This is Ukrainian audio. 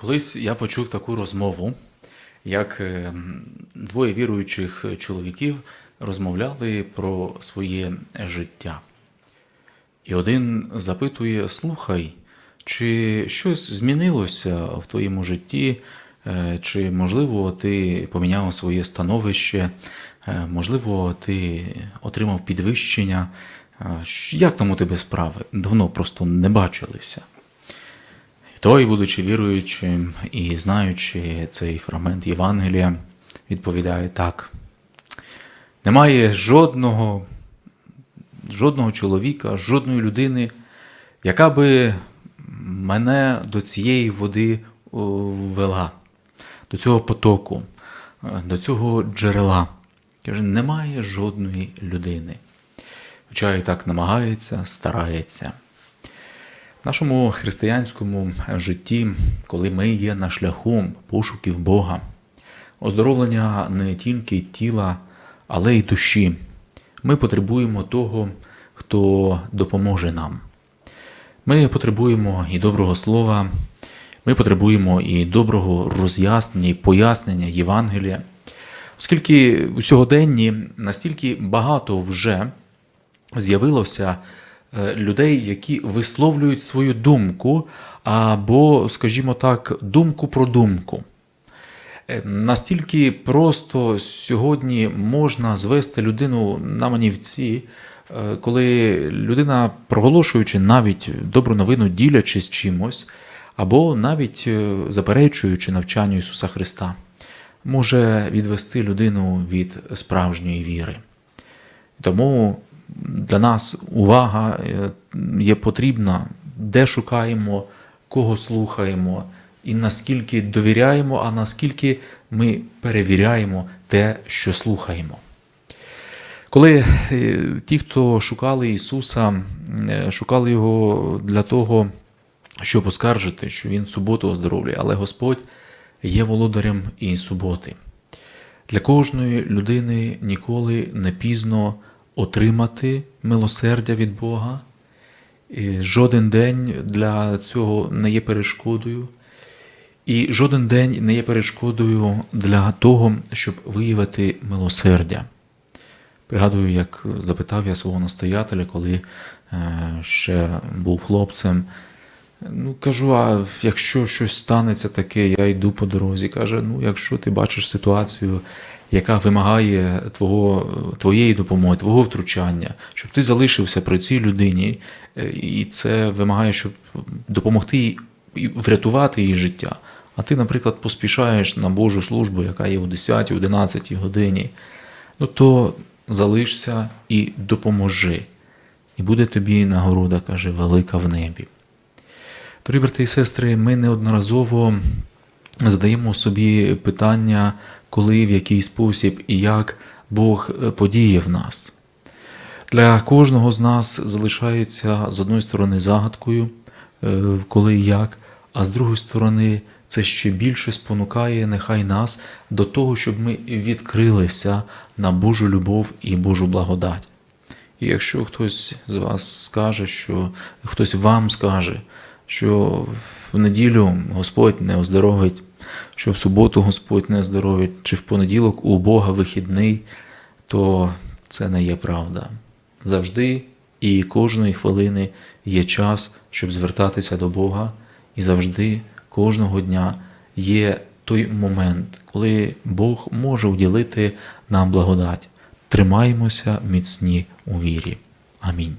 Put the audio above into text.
Колись я почув таку розмову, як е, двоє віруючих чоловіків розмовляли про своє життя. І один запитує: Слухай, чи щось змінилося в твоєму житті, Е, чи, можливо, ти поміняв своє становище, Е, можливо, ти отримав підвищення. Як там у тебе справи? Давно просто не бачилися. Той, будучи віруючим і знаючи цей фрагмент Євангелія, відповідає так. Немає жодного, жодного чоловіка, жодної людини, яка би мене до цієї води о, вела, до цього потоку, до цього джерела. Каже, немає жодної людини. Хоча і так намагається, старається. В нашому християнському житті, коли ми є на шляху пошуків Бога, оздоровлення не тільки тіла, але й душі, ми потребуємо того, хто допоможе нам. Ми потребуємо і доброго слова, ми потребуємо і доброго роз'яснення, і пояснення Євангелія, оскільки у сьогоденні настільки багато вже з'явилося людей, які висловлюють свою думку, або, скажімо так, думку про думку. Е, Настільки просто сьогодні можна звести людину на манівці, е, коли людина, проголошуючи навіть добру новину, ділячись чимось, або навіть е, заперечуючи навчанню Ісуса Христа, може відвести людину від справжньої віри. Тому для нас увага е, є потрібна, де шукаємо, кого слухаємо, і наскільки довіряємо, а наскільки ми перевіряємо те, що слухаємо. Коли е, ті, хто шукали Ісуса, е, шукали Його для того, щоб оскаржити, що Він суботу оздоровлює, але Господь є володарем і суботи. Для кожної людини ніколи не пізно отримати милосердя від Бога. І жоден день для цього не є перешкодою. І жоден день не є перешкодою для того, щоб виявити милосердя. Пригадую, як запитав я свого настоятеля, коли е, ще був хлопцем. Ну, кажу, а якщо щось станеться таке, я йду по дорозі. Каже: ну, якщо ти бачиш ситуацію, яка вимагає твого, твоєї допомоги, твого втручання, щоб ти залишився при цій людині, е, і це вимагає, щоб допомогти їй врятувати її життя. А ти, наприклад, поспішаєш на Божу службу, яка є о 10-11 годині, ну то залишся і допоможи. І буде тобі нагорода, каже, велика в небі. Дорогі брати і сестри, ми неодноразово задаємо собі питання, коли, в який спосіб і як Бог е, подіє в нас. Для кожного з нас залишається з одної сторони загадкою, е, коли і як, а з другої сторони, це ще більше спонукає нехай нас до того, щоб ми відкрилися на Божу любов і Божу благодать. І якщо хтось з вас скаже, що хтось вам скаже, що в неділю Господь не оздоровить, що в суботу Господь не оздоровить, чи в понеділок у Бога вихідний, то це не є правда. Завжди і кожної хвилини є час, щоб звертатися до Бога, і завжди кожного дня є той момент, коли Бог може уділити нам благодать. Тримаємося міцні у вірі. Амінь.